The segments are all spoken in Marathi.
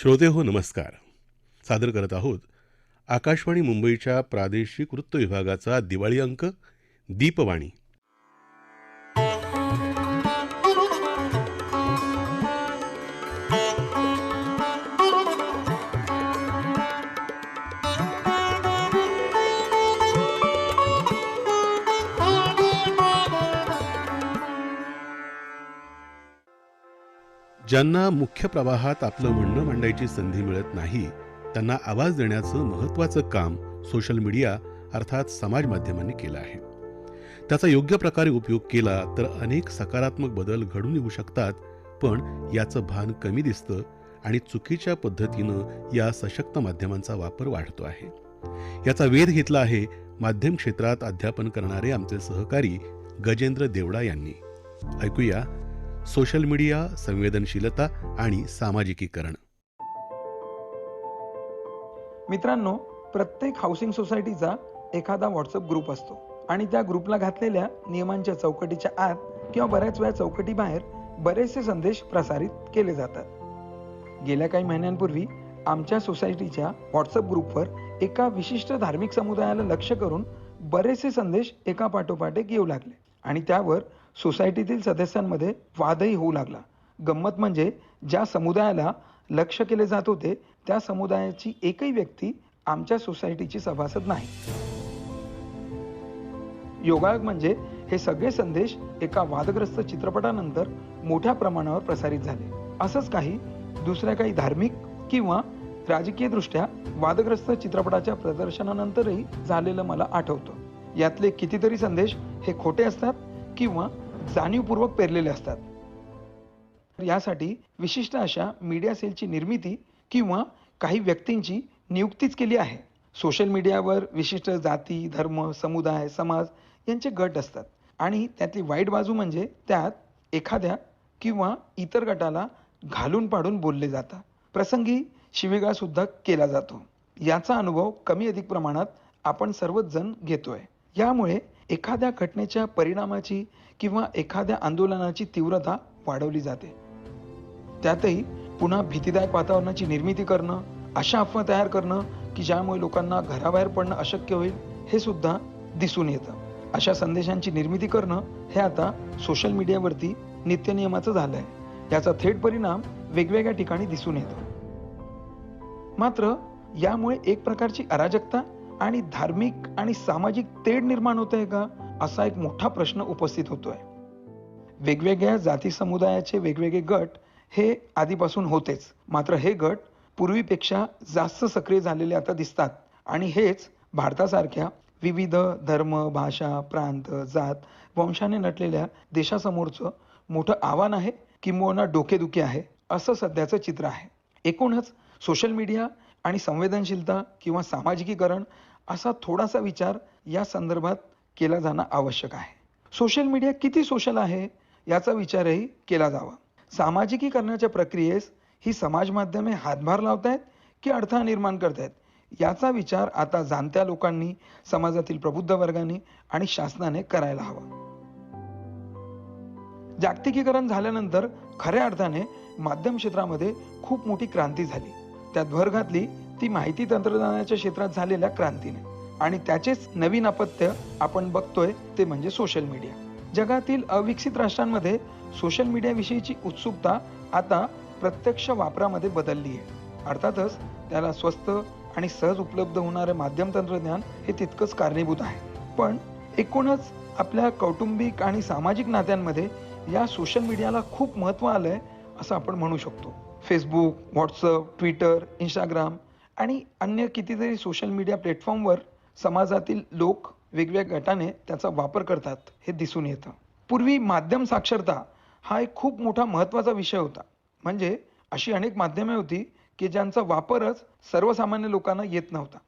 श्रोते हो नमस्कार. सादर करत आहोत आकाशवाणी मुंबईच्या प्रादेशिक वृत्त विभागाचा दिवाळी अंक दीपवाणी. ज्यांना मुख्य प्रवाहात आपलं म्हणणं मांडायची संधी मिळत नाही त्यांना आवाज देण्याचं महत्त्वाचं काम सोशल मीडिया अर्थात समाज माध्यमांनी केलं आहे. त्याचा योग्य प्रकारे उपयोग केला तर अनेक सकारात्मक बदल घडून येऊ शकतात पण याचं भान कमी दिसतं आणि चुकीच्या पद्धतीनं या सशक्त माध्यमांचा वापर वाढतो आहे. याचा वेध घेतला आहे माध्यम क्षेत्रात अध्यापन करणारे आमचे सहकारी गजेंद्र देवडा यांनी. ऐकूया सोशल मीडिया संवेदनशीलता आणि सामाजिकीकरण. मित्रांनो प्रत्येक हाऊसिंग सोसायटीचा एखादा व्हॉट्सअप ग्रुप असतो आणि त्या ग्रुपला घातलेल्या नियमांच्या चौकटीच्या आत किंवा बऱ्याच वेळा चौकटी बाहेर बरेचसे संदेश प्रसारित केले जातात. गेल्या काही महिन्यांपूर्वी आमच्या सोसायटीच्या व्हॉट्सअप ग्रुपवर एका विशिष्ट धार्मिक समुदायाला लक्ष करून बरेचसे संदेश एका पाठोपाठ येऊ लागले आणि त्यावर सोसायटीतील सदस्यांमध्ये वादही होऊ लागला. गंमत म्हणजे ज्या समुदायाला लक्ष केले जात होते त्या समुदायाची एकही व्यक्ती आमच्या सोसायटीची सभासद नाही. योगायोग म्हणजे हे सगळे संदेश एका वादग्रस्त चित्रपटानंतर मोठ्या प्रमाणावर प्रसारित झाले. असंच काही दुसऱ्या काही धार्मिक किंवा राजकीय दृष्ट्या वादग्रस्त चित्रपटाच्या प्रदर्शनानंतरही झालेलं मला आठवतं. यातले कितीतरी संदेश हे खोटे असतात किंवा जाणीवपूर्वक पेरलेले असतात. यासाठी विशिष्ट अशा मीडिया सेलची निर्मिती किंवा काही व्यक्तींची नियुक्तीच केली आहे. सोशल मीडियावर विशिष्ट जाती धर्म समुदाय समाज यांचे गट असतात. आणि त्यातली वाईट बाजू म्हणजे त्यात एखाद्या किंवा इतर गटाला घालून पाडून बोलले जातात. प्रसंगी शिवीगाळ सुद्धा केला जातो. याचा अनुभव कमी अधिक प्रमाणात आपण सर्वच जण घेतोय. यामुळे एखाद्या घटनेच्या परिणामाची किंवा एखाद्या आंदोलनाची तीव्रता वाढवली जाते. त्यातही पुन्हा भीतीदायक वातावरणाची निर्मिती करणं अशा अफवा तयार करणं की ज्यामुळे लोकांना घराबाहेर पडणं अशक्य होईल हे सुद्धा दिसून येतं. अशा संदेशांची निर्मिती करणं हे आता सोशल मीडियावरती नित्यनियमाचं झालं आहे याचा थेट परिणाम वेगवेगळ्या ठिकाणी दिसून येतो. मात्र यामुळे एक प्रकारची अराजकता आणि धार्मिक आणि सामाजिक तेढ निर्माण होत आहे का? असा एक मोठा प्रश्न उपस्थित होतोय. वेगवेगळ्या जाती समुदायाचे वेगवेगळे गट हे आधीपासून होतेच. मात्र हे गट पूर्वीपेक्षा जास्त सक्रिय झालेले आता दिसतात. आणि हेच भारतासारख्या विविध धर्म भाषा प्रांत जात वंशाने नटलेल्या देशासमोरचं मोठं आव्हान आहे किंबहुना डोकेदुखी आहे असं सध्याचं चित्र आहे. एकूणच सोशल मीडिया आणि संवेदनशीलता किंवा सामाजिकीकरण असा थोडासा विचार या संदर्भात केला जाणं आवश्यक आहे. सोशल मीडिया किती सोशल आहे याचा विचारही केला जावा. सामाजिकीकरणाच्या प्रक्रियेस ही समाज माध्यमे हातभार आहेत की अडथळा निर्माण करतायत? याचा विचार आता जाणत्या लोकांनी समाजातील प्रबुद्ध वर्गाने आणि शासनाने करायला हवा. जागतिकीकरण झाल्यानंतर खऱ्या अर्थाने माध्यम क्षेत्रामध्ये खूप मोठी क्रांती झाली. त्यात भर घातली ती माहिती तंत्रज्ञानाच्या क्षेत्रात झालेल्या क्रांतीने. आणि त्याचेच नवीन अपत्य आपण बघतोय ते म्हणजे सोशल मीडिया जगातील अविकसित राष्ट्रांमध्ये सोशल मीडियाविषयीची उत्सुकता आता प्रत्यक्ष वापरामध्ये बदलली आहे. अर्थातच त्याला स्वस्त आणि सहज उपलब्ध होणारे माध्यम तंत्रज्ञान हे तितकंच कारणीभूत आहे. पण एकूणच आपल्या कौटुंबिक आणि सामाजिक नात्यांमध्ये या सोशल मीडियाला खूप महत्त्व आलंय असं आपण म्हणू शकतो. फेसबुक व्हॉट्सअप ट्विटर इंस्टाग्राम आणि अन्य कितीतरी सोशल मीडिया प्लॅटफॉर्मवर समाजातील लोक वेगवेगळ्या गटाने त्याचा वापर करतात हे दिसून येतं. पूर्वी माध्यम साक्षरता हा एक खूप मोठा महत्त्वाचा विषय होता. म्हणजे अशी अनेक माध्यमे होती की ज्यांचा वापरच सर्वसामान्य लोकांना येत नव्हता.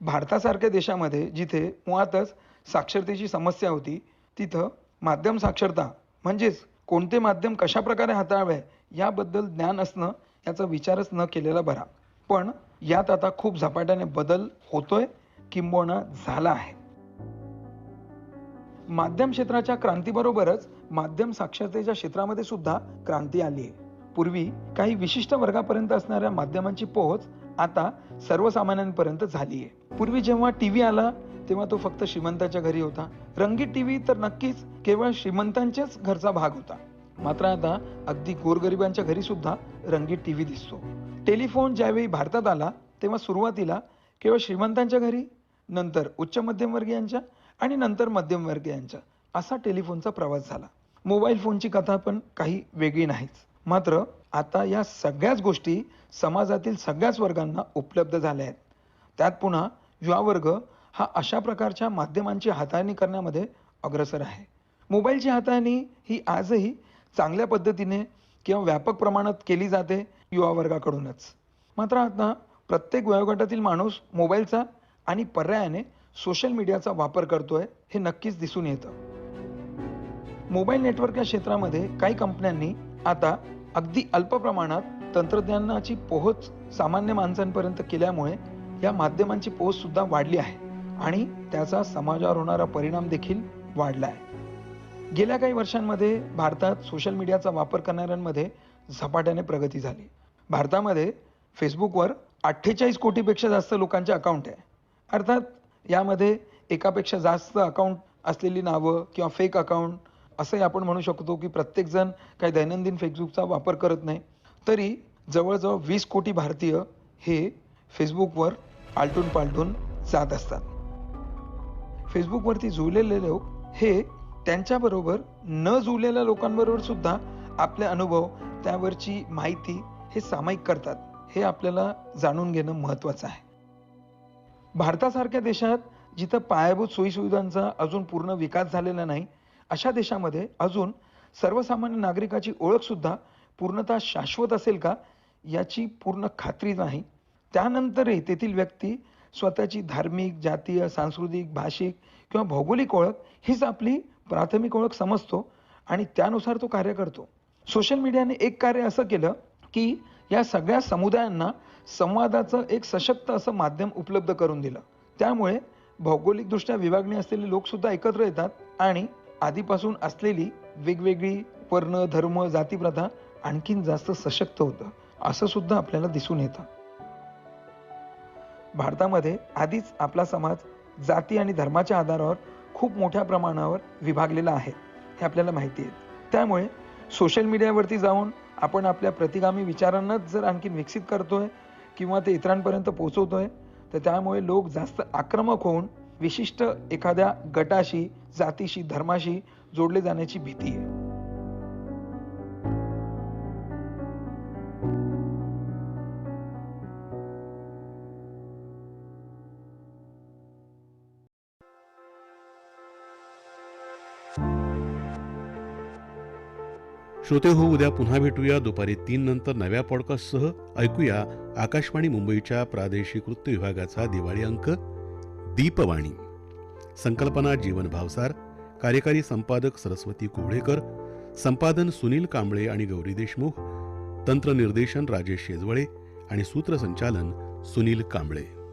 भारतासारख्या देशामध्ये जिथे मुळातच साक्षरतेची समस्या होती तिथं माध्यम साक्षरता म्हणजेच कोणते माध्यम कशाप्रकारे हाताळावे याबद्दल ज्ञान असणं याचा विचारच न केलेला बरा. पण यात आता खूप झपाट्याने बदल होतोय किंबहुना झाला आहे. माध्यम क्षेत्राच्या क्रांतीबरोबरच माध्यम साक्षरतेच्या क्षेत्रामध्ये सुद्धा क्रांती आली आहे. पूर्वी काही विशिष्ट वर्गापर्यंत असणाऱ्या माध्यमांची पोहोच आता सर्वसामान्यांपर्यंत झाली आहे. पूर्वी जेव्हा टीव्ही आला तेव्हा तो फक्त श्रीमंताच्या घरी होता. रंगीत टीव्ही तर नक्कीच केवळ श्रीमंतांच्याच घरचा भाग होता. मात्र आता अगदी गोरगरिबांच्या घरी सुद्धा रंगीत टीव्ही दिसतो. टेलिफोन ज्यावेळी भारतात आला तेव्हा सुरुवातीला केवळ श्रीमंतांच्या घरी नंतर उच्च मध्यमवर्गीयांच्या आणि नंतर मध्यमवर्गीयांच्या असा टेलिफोनचा प्रवास झाला. मोबाईल फोनची कथा पण काही वेगळी नाहीच. मात्र आता या सगळ्याच गोष्टी समाजातील सगळ्याच वर्गांना उपलब्ध झाल्या आहेत. त्यात पुन्हा युवा वर्ग हा अशा प्रकारच्या माध्यमांची हाताळणी करण्यामध्ये अग्रसर आहे. मोबाईलची हाताळणी ही आजही चांगल्या पद्धतीने किंवा व्यापक प्रमाणात केली जाते युवा वर्गाकडूनच. मात्र आता प्रत्येक वयोगटातील माणूस मोबाईलचा आणि पर्यायाने सोशल मीडियाचा वापर करतोय हे नक्कीच दिसून येतं. मोबाईल नेटवर्क या क्षेत्रामध्ये काही कंपन्यांनी आता अगदी अल्प प्रमाणात तंत्रज्ञानाची पोहोच सामान्य माणसांपर्यंत केल्यामुळे या माध्यमांची पोहोच सुद्धा वाढली आहे आणि त्याचा समाजावर होणारा परिणाम देखील वाढला आहे. गेल्या काही वर्षांमध्ये भारतात सोशल मीडियाचा वापर करणाऱ्यांमध्ये झपाट्याने प्रगती झाली. भारतामध्ये फेसबुकवर अठ्ठेचाळीस कोटीपेक्षा जास्त लोकांचे अकाउंट आहे. अर्थात यामध्ये एकापेक्षा जास्त अकाउंट असलेली नावं किंवा फेक अकाउंट असंही आपण म्हणू शकतो की प्रत्येकजण काही दैनंदिन फेसबुकचा वापर करत नाही. तरी जवळजवळ वीस कोटी भारतीय हे फेसबुकवर आलटून पालटून जात असतात. फेसबुकवरती जुळलेले लोक हे त्यांच्याबरोबर न जुळलेल्या लोकांबरोबर सुद्धा आपले अनुभव त्यावरची माहिती हे सामायिक करतात हे आपल्याला जाणून घेणं महत्त्वाचं आहे. भारतासारख्या देशात जिथं पायाभूत सोयीसुविधांचा अजून पूर्ण विकास झालेला नाही अशा देशामध्ये अजून सर्वसामान्य नागरिकाची ओळखसुद्धा पूर्णतः शाश्वत असेल का याची पूर्ण खात्री नाही. त्यानंतरही तेथील व्यक्ती स्वतःची धार्मिक जातीय सांस्कृतिक भाषिक किंवा भौगोलिक ओळख हीच आपली प्राथमिक ओळख समजतो आणि त्यानुसार तो कार्य करतो. सोशल मीडियाने एक कार्य असं केलं की या सगळ्या समुदायांना संवादाचं एक सशक्त असं माध्यम उपलब्ध करून दिलं. त्यामुळे भौगोलिकदृष्ट्या विभागणी असलेले लोकसुद्धा एकत्र येतात आणि आधीपासून असलेली वेगवेगळी वर्ण धर्म जातीप्रथा आणखीन जास्त सशक्त होतं असं सुद्धा आपल्याला दिसून येतं. भारतामध्ये आधीच आपला समाज जाती आणि धर्माच्या आधारावर खूप मोठ्या प्रमाणावर विभागलेला आहे हे आपल्याला माहिती आहे. त्यामुळे सोशल मीडियावरती जाऊन आपण आपल्या प्रतिगामी विचारांनाच जर आणखीन विकसित करतोय किंवा ते इतरांपर्यंत पोहोचवतोय तर त्यामुळे लोक जास्त आक्रमक होऊन विशिष्ट एखाद्या गटाशी जातीशी धर्माशी जोडले जाण्याची भीती आहे. श्रोते हो उद्या पुन्हा भेटूया. दुपारी तीन नंतर नव्या पॉडकास्टसह. ऐकूया आकाशवाणी मुंबईच्या प्रादेशिक वृत्त विभागाचा दिवाळी अंक दीपवाणी. संकल्पना जीवन भावसार. कार्यकारी संपादक सरस्वती कोवळेकर. संपादन सुनील कांबळे आणि गौरी देशमुख. तंत्रनिर्देशन राजेश शेजवळे आणि सूत्रसंचालन सुनील कांबळे.